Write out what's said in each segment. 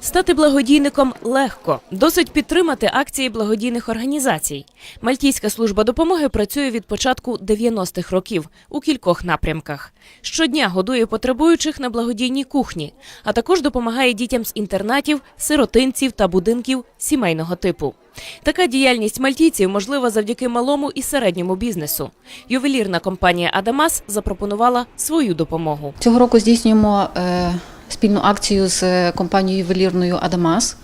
Стати благодійником легко. Досить підтримати акції благодійних організацій. Мальтійська служба допомоги працює від початку 90-х років у кількох напрямках. Щодня годує потребуючих на благодійній кухні, а також допомагає дітям з інтернатів, сиротинців та будинків сімейного типу. Така діяльність мальтійців можлива завдяки малому і середньому бізнесу. Ювелірна компанія Адамас запропонувала свою допомогу. Цього року здійснюємо е, спільну акцію з компанією ювелірною Адамас.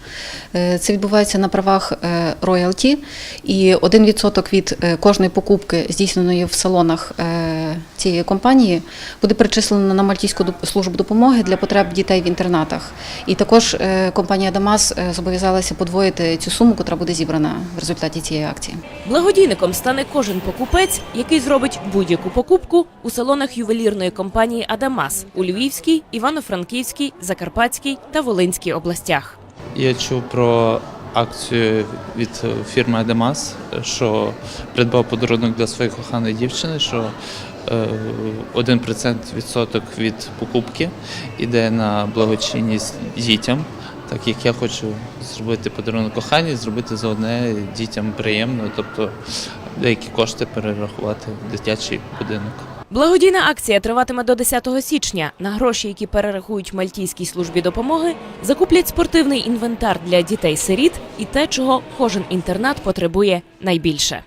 Е, Це відбувається на правах е, роялті, і 1% від е, кожної покупки, здійсненої в салонах е, цієї компанії, буде перечислено на Мальтійську службу допомоги для потреб дітей в інтернатах. І також е, компанія Адамас е, зобов'язалася подвоїти цю суму, яка буде зібрана в результаті цієї акції. Благодійником стане кожен покупець, який зробить будь-яку покупку у салонах ювелірної компанії Адамас у Львівській, Івано-Франківській, Закарпатській та Волинській областях. Я чув про акцію від фірми Адемас, що придбав подарунок для своєї коханої дівчини, що е, 1% відсоток від покупки йде на благочинність дітям. Так як я хочу зробити подарунок коханій, зробити за одне дітям приємно, тобто деякі кошти перерахувати в дитячий будинок. Благодійна акція триватиме до 10 січня. На гроші, які перерахують Мальтійській службі допомоги, закуплять спортивний інвентар для дітей-сиріт і те, чого кожен інтернат потребує найбільше.